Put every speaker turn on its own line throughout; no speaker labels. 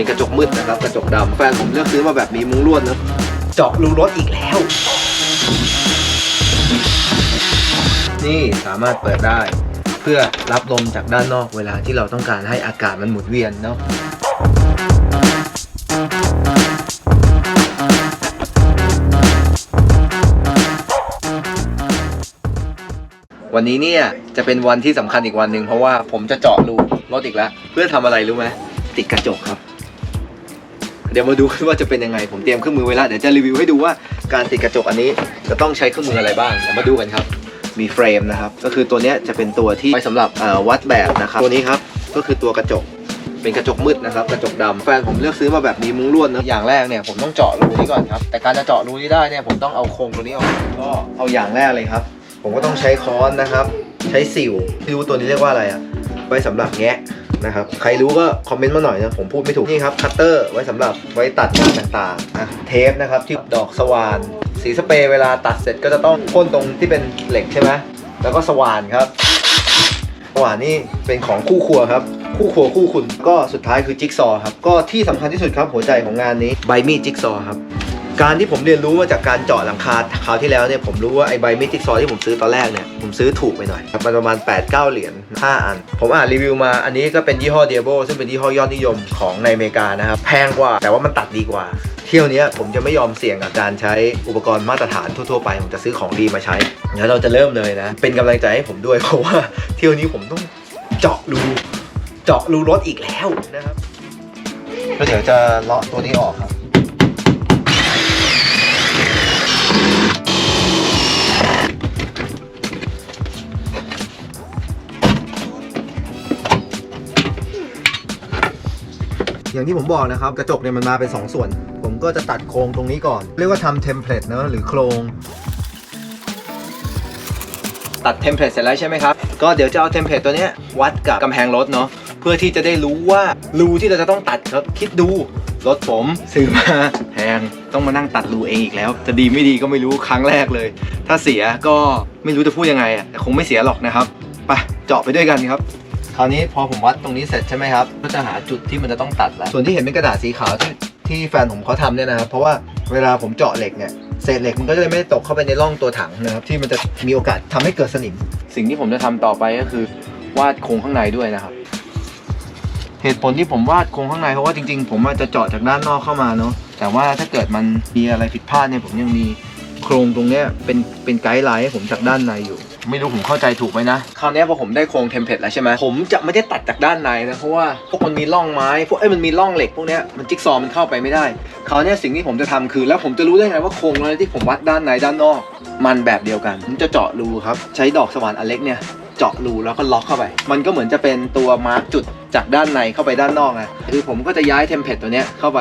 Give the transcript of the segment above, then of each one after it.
เป็นกระจกมืดนะครับกระจกดำแฟนผมเลือกซื้อมาแบบมีมุ้งลวดเนะเจาะรูรถอีกแล้ว นี่สามารถเปิดได้ เพื่อรับลมจากด้านนอกเวลาที่เราต้องการให้อากาศมันหมุนเวียนเนาะวันนี้เนี่ยจะเป็นวันที่สำคัญอีกวันหนึ่งเพราะว่าผมจะเจาะรูรถอีกแล้ว เพื่อทำอะไรรู้ไหมติดกระจกครับ เดี๋ยวมาดูกันว่าจะเป็นยังไง ผมเตรียมเครื่องมือไว้แล้วเดี๋ยวจะรีวิวให้ดูว่าการติดกระจกอันนี้จะต้องใช้เครื่องมืออะไรบ้างเดี๋ยวมาดูกันครับ มีเฟรมนะครับก็คือตัวเนี้ยจะเป็นตัวที่ไว้สำหรับเอ่อวัดแบบนะครับตัวนี้ครับก็คือตัวกระจกเป็นกระจกมืดนะครับกระจกดำแฟนผมเลือกซื้อมาแบบมีมุ้งลวดนะอย่างแรกเนี่ยผมต้องเจาะรูนี้ก่อนครับแต่การจะเจาะรูนี้ได้เนี่ยผมต้องเอาโครงตัวนี้ออกก็เอาอย่างแรกเลยครับ ผมก็ต้องใช้ค้อนนะครับ ใช้สิวไม่รู้ตัวนี้เรียกว่าอะไรอะไว้สำหรับแงะ นะครับ ใครรู้ก็คอมเมนต์มาหน่อยนะ ผมพูดไม่ถูก นี่ครับ คัตเตอร์ไว้สำหรับไว้ตัดงานต่างๆอะเทปนะครับที่ดอกสว่าน สีสเปรย์เวลาตัดเสร็จก็จะต้องพ่นตรงที่เป็นเหล็กใช่ไหมแล้วก็สว่านครับสว่านนี่เป็นของคู่ครัวครับ คู่ครัวคู่คุณก็สุดท้ายคือจิ๊กซอครับก็ที่สำคัญที่สุดครับหัวใจของงานนี้ใบมีดจิ๊กซอครับ การที่ผมเรียนรู้มาจากการเจาะหลังคาคราวที่แล้วเนี่ยผมรู้ว่าไอ้ใบมีดจิ๊กซอว์ที่ผมซื้อตอนแรกเนี่ยผมซื้อถูกไปหน่อยครับมันประมาณ 8-9 เหรียญ5อัน ผมอ่านรีวิวมาอันนี้ก็เป็นยี่ห้อเดียโบซึ่งเป็นยี่ห้อยอดนิยมของในอเมริกานะครับแพงกว่าแต่ว่ามันตัดดีกว่า เที่ยวเนี้ยผมจะไม่ยอมเสี่ยงกับการใช้อุปกรณ์มาตรฐานทั่วๆไป ผมจะซื้อของดีมาใช้เดี๋ยวเราจะเริ่มเลยนะ เป็นกำลังใจให้ผมด้วยเพราะว่าเที่ยวนี้ผมต้องเจาะรูเจาะรูรถอีกแล้วนะครับแล้วเดี๋ยวจะเลาะตัวนี้ออกครับ อย่างที่ผมบอกนะครับ กระจกเนี่ยมันมาเป็น 2 ส่วน ผมก็จะตัดโครงตรงนี้ก่อน เรียกว่าทำเทมเพลตเนะหรือโครง ตัดเทมเพลตเสร็จแล้วใช่ไหมครับ ก็เดี๋ยวจะเอาเทมเพลตตัวเนี้ยวัดกับกำแพงรถเนาะเพื่อที่จะได้รู้ว่ารูที่เราจะต้องตัดครับคิดดูรถผมซื้อมาแพงต้องมานั่งตัดรูเองอีกแล้ว จะดีไม่ดีก็ไม่รู้ครั้งแรกเลย ถ้าเสียก็ไม่รู้จะพูดยังไงอะแต่คงไม่เสียหรอกนะครับไปเจาะไปด้วยกันครับ ราวนี้พอผมวัดตรงนี้เสร็จใช่ไหมครับ ก็จะหาจุดที่มันจะต้องตัดแล้วส่วนที่เห็นเป็นกระดาษสีขาวที่ที่แฟนผมเขาทำเนี่ยนะครับ เพราะว่าเวลาผมเจาะเหล็กเนี่ยเศษเหล็กมันก็จะไม่ตกเข้าไปในร่องตัวถังนะครับที่มันจะมีโอกาสทำให้เกิดสนิม สิ่งที่ผมจะทำต่อไปก็คือ วาดโครงข้างในด้วยนะครับ เหตุผลที่ผมวาดโครงข้างในเพราะว่าจริงๆ ผมอาจจะเจาะจากด้านนอกเข้ามาเนาะแต่ว่าถ้าเกิดมันมีอะไรผิดพลาดเนี่ยผมยังมีโครงตรงเนี้ยเป็นเป็นไกด์ไลน์ให้ผมจากด้านในอยู่ ไม่รู้ผมเข้าใจถูกไหมนะ คราวนี้พอผมได้โครงเทมเพลตแล้วใช่ไหมผมจะไม่ได้ตัดจากด้านในนะ เพราะว่าพวกมันมีร่องไม้ พวกเอ้ยมันมีร่องเหล็กพวกเนี้ยมันจิ๊กซอว์มันเข้าไปไม่ได้ คราวนี้สิ่งที่ผมจะทำคือ แล้วผมจะรู้ได้ไงว่าโครงอะไรที่ผมวัดด้านในด้านนอก มันแบบเดียวกัน ผมจะเจาะรูครับ ใช้ดอกสว่านอเล็กเนี่ย เจาะรูแล้วก็ล็อกเข้าไป มันก็เหมือนจะเป็นตัวมาร์กจุดจากด้านในเข้าไปด้านนอกนะ คือผมก็จะย้ายเทมเพลตตัวเนี้ยเข้าไป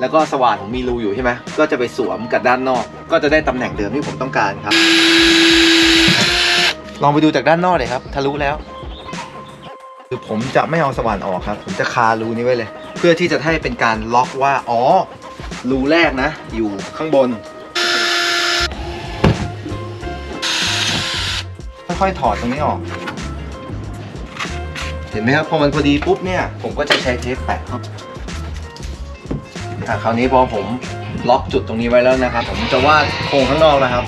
แล้วก็สว่านผมมีรูอยู่ใช่ไหมก็จะไปสวมกับด้านนอก ก็จะได้ตำแหน่งเดิมที่ผมต้องการครับ ลองไปดูจากด้านนอกเลยครับ ทะลุแล้ว คือผมจะไม่เอาสว่านออกครับ ผมจะคารูนี้ไว้เลย เพื่อที่จะให้เป็นการล็อกว่า อ๋อ รูแรกนะ อยู่ข้างบน ค่อยๆถอดตรงนี้ออก เห็นไหมครับ พอมันพอดีปุ๊บเนี่ย ผมก็จะใช้เทปแปะครับคราวนี้พอผมล็อกจุดตรงนี้ไว้แล้วนะครับ ผมจะวาดโครงข้างนอกแล้วครับ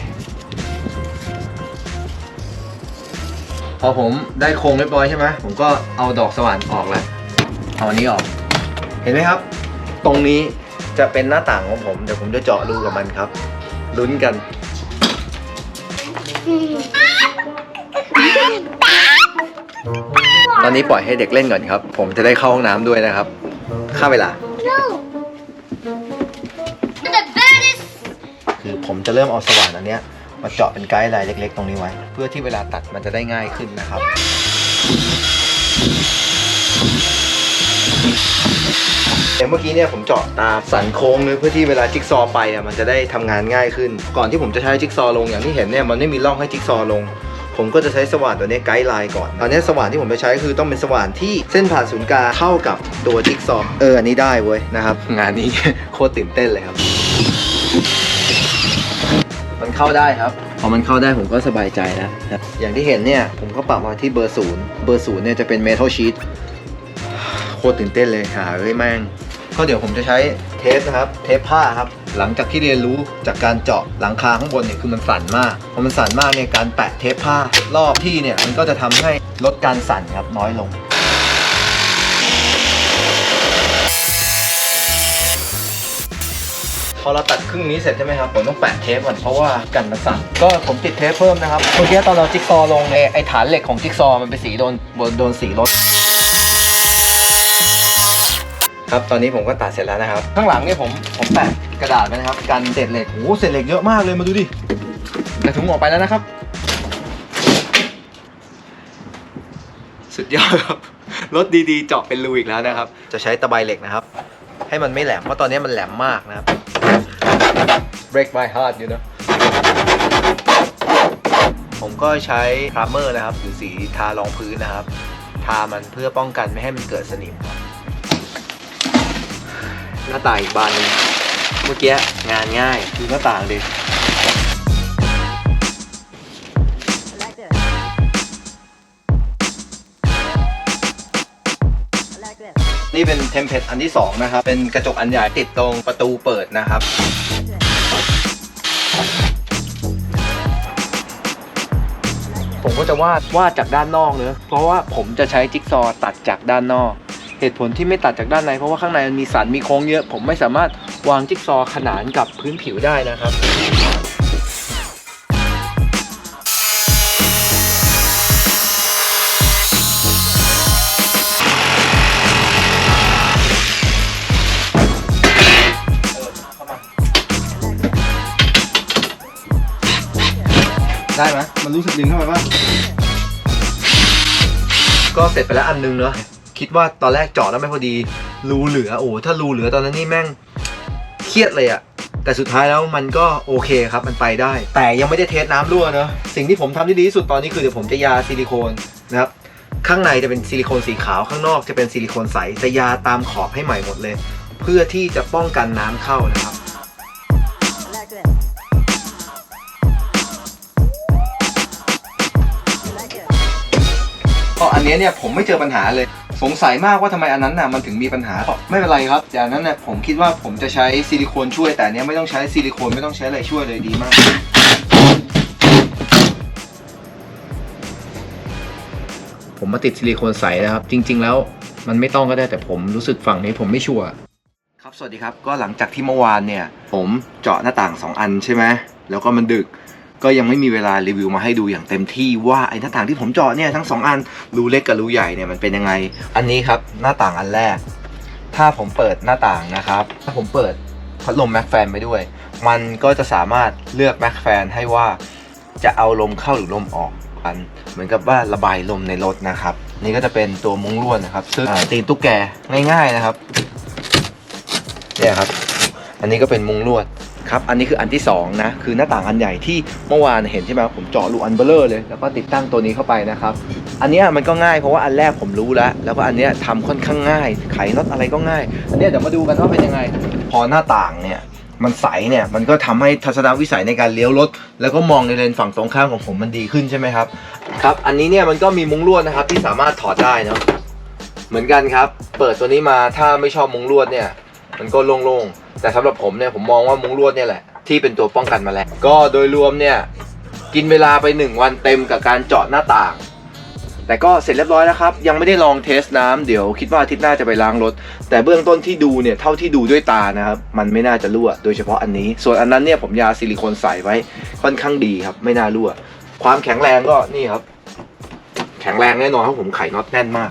อผมได้โครงเรียบร้อยใช่ไหมผมก็เอาดอกสว่านออกแล้วเอาอันนี้ออก เห็นไหมครับ ตรงนี้จะเป็นหน้าต่างของผมเดี๋ยวผมจะเจาะรูกับมันครับลุ้นกันตอนนี้ปล่อยให้เด็กเล่นก่อนครับ ผมจะได้เข้าห้องน้ำด้วยนะครับค่าเวลา
No. The baddest.
คือผมจะเริ่มเอาสว่านอันเนี้ย มาเจาะเป็นไกด์ไลน์เล็ก ๆ ตรงนี้ไว้ เพื่อที่เวลาตัดมันจะได้ง่ายขึ้นนะครับอย่างเมื่อกี้เนี่ยผมเจาะตามสันโค้งเลยเพื่อที่เวลาจิ๊กซอไปอะมันจะได้ทำงานง่ายขึ้น ก่อนที่ผมจะใช้จิ๊กซอลงอย่างที่เห็นเนี่ยมันไม่มีร่องให้จิ๊กซอลง ผมก็จะใช้สว่านตัวนี้ไกด์ไลน์ก่อน ตอนนี้สว่านที่ผมจะใช้คือต้องเป็นสว่านที่เส้นผ่านศูนย์กลางเท่ากับตัวจิ๊กซอว์เอออันนี้ได้เว้ยนะครับ งานนี้ โคตรตื่นเต้นเลยครับ มันเข้าได้ครับ พอมันเข้าได้ผมก็สบายใจแล้วครับอย่างที่เห็นเนี่ย ผมก็ปรับมาที่เบอร์ศูนย์เบอร์ศูนย์เนี่ยจะเป็นเมทัลชีตโคตรตื่นเต้นเลยหาเฮ้ยแม่งก็เดี๋ยวผมจะใช้เทปนะครับ เทปผ้าครับ หลังจากที่เรียนรู้จากการเจาะหลังคาข้างบนเนี่ยคือมันสั่นมากพอมันสั่นมากเนี่ยการแปะเทปผ้ารอบที่เนี่ยมันก็จะทำให้ลดการสั่นครับน้อยลงพอเราตัด รึ่งนี้เสร็จใช่ไหมครับ ผมต้องแปะเทปก่อนเพราะว่ากันมันสั่นก็ผมติดเทปเพิ่มนะครับเมื่อกี้ตอนเราจิ๊กซอลงไอ้ไอ้ฐานเหล็กของจิ๊กซอมันเป็นสีโดนโดนสีรถครับตอนนี้ผมก็ตัดเสร็จแล้วนะครับ ข้างหลังเนี่ยผมผมแปะกระดาษไว้นะครับกันเศษเหล็กโอ้เศษเหล็กเยอะมากเลยมาดูดิแต่ถุงออกไปแล้วนะครับ สุดยอดครับรถดีๆ เจาะเป็นรูอีกแล้วนะครับ จะใช้ตะไบเหล็กนะครับ ให้มันไม่แหลมเพราะตอนนี้มันแหลมมากนะครับ break my heart you know ผมก็ใช้พรามเมอร์นะครับ หรือสีทารองพื้นนะครับ ทามันเพื่อป้องกันไม่ให้มันเกิดสนิมหน้าต่างอีกบานนึงเมื่อกี้งานง่ายดูหน้าต่างดิ นี่เป็นเทมเพลตอันที่ 2 นะครับ เป็นกระจกอันใหญ่ติดตรงประตูเปิดนะครับ ผมก็จะวาดวาดจากด้านนอกเนอะเพราะว่าผมจะใช้จิ๊กซอว์ตัดจากด้านนอก เหตุผลที่ไม่ตัดจากด้านใน เพราะว่าข้างในมันมีสันมีโค้งเยอะ ผมไม่สามารถวางจิ๊กซอว์ขนานกับพื้นผิวได้นะครับ ก็เสร็จไปแล้วอันนึงเนอะคิดว่าตอนแรกเจาะแล้วไม่พอดีรูเหลือโอ้ถ้ารูเหลือตอนนั้นนี่แม่งเครียดเลยอะแต่สุดท้ายแล้วมันก็โอเคครับมันไปได้ แต่ยังไม่ได้เทสน้ำรั่วเนอะสิ่งที่ผมทำที่ดีที่สุดตอนนี้คือเดี๋ยวผมจะยาซิลิโคนนะครับข้างในจะเป็นซิลิโคนสีขาวข้างนอกจะเป็นซิลิโคนใสจะยาตามขอบให้ใหม่หมดเลย เพื่อที่จะป้องกันน้ำเข้านะครับ นเนี้ยเนี่ยผมไม่เจอปัญหาเลย สงสัยมากว่าทำไมอันนั้นน่ะมันถึงมีปัญหาบอกไม่เป็นไรครับอย่างนั้นน่ะผมคิดว่าผมจะใช้ซิลิโคนช่วยแต่อันเนี้ยไม่ต้องใช้ซิลิโคนไม่ต้องใช้อะไรช่วยเลยดีมากผมมาติดซิลิโคนใสนะครับ จริง ๆ แล้วมันไม่ต้องก็ได้แต่ผมรู้สึกฝั่งนี้ผมไม่ชัวร์ครับสวัสดีครับก็หลังจากที่เมื่อวานเนี่ย ผมเจาะหน้าต่าง 2 อันใช่ไหมแล้วก็มันดึก ก็ยังไม่มีเวลารีวิวมาให้ดูอย่างเต็มที่ว่าไอ้หน้าต่างที่ผมเจาะเนี่ยทั้งสองอันรูเล็กกับรูใหญ่เนี่ยมันเป็นยังไง อันนี้ครับหน้าต่างอันแรก ถ้าผมเปิดหน้าต่างนะครับ ถ้าผมเปิดพัดลมแม็กแฟนไปด้วย มันก็จะสามารถเลือกแม็กแฟนให้ว่าจะเอาลมเข้าหรือลมออกกัน เหมือนกับว่าระบายลมในรถนะครับ นี่ก็จะเป็นตัวมุ้งลวดนะครับซึ่งอ่าตีนตุ๊กแกง่าย ๆนะครับเนี่ยครับ อันนี้ก็เป็นมุ้งลวด ครับ อันนี้คืออันที่2นะ คือหน้าต่างอันใหญ่ที่เมื่อวานเห็นใช่ไหมผมเจาะรูอันเบลเลอร์เลย แล้วก็ติดตั้งตัวนี้เข้าไปนะครับ อันนี้มันก็ง่ายเพราะว่าอันแรกผมรู้แล้ว แล้วก็อันนี้ยทำค่อนข้างง่าย ไขน็อตอะไรก็ง่าย อันนี้เดี๋ยวมาดูกันว่าเป็นยังไง พอหน้าต่างเนี่ย มันใสเนี่ย มันก็ทำให้ทัศนวิสัยในการเลี้ยวรถ แล้วก็มองในเลนฝั่งตรงข้ามของผมมันดีขึ้นใช่ไหมครับ ครับ อันนี้เนี่ยมันก็มีมุ้งลวดนะครับที่สามารถถอดได้เนาะ เหมือนกันครับ เปิดตัวนี้มาถ้าไม่ชอบมุ้งลวดเนี่ย มันก็โล่งๆ แต่สำหรับผมเนี่ยผมมองว่ามุ้งลวดเนี่ยแหละที่เป็นตัวป้องกันแมาแล้วก็โดยรวมเนี่ยกินเวลาไป 1 วันเต็มกับการเจาะหน้าต่าง แต่ก็เสร็จเรียบร้อยแล้วครับ ยังไม่ได้ลองเทสน้ำเดี๋ยวคิดว่าอาทิตย์หน้าจะไปล้างรถ แต่เบื้องต้นที่ดูเนี่ยเท่าที่ดูด้วยตานะครับ มันไม่น่าจะรั่ว โดยเฉพาะอันนี้ ส่วนอันนั้นเนี่ยผมยาซิลิโคนใส่ไว้ค่อนข้างดีครับ ไม่น่ารั่ว ความแข็งแรงก็นี่ครับ แข็งแรงแน่นอนเพราะผมไขน็อตแน่นมาก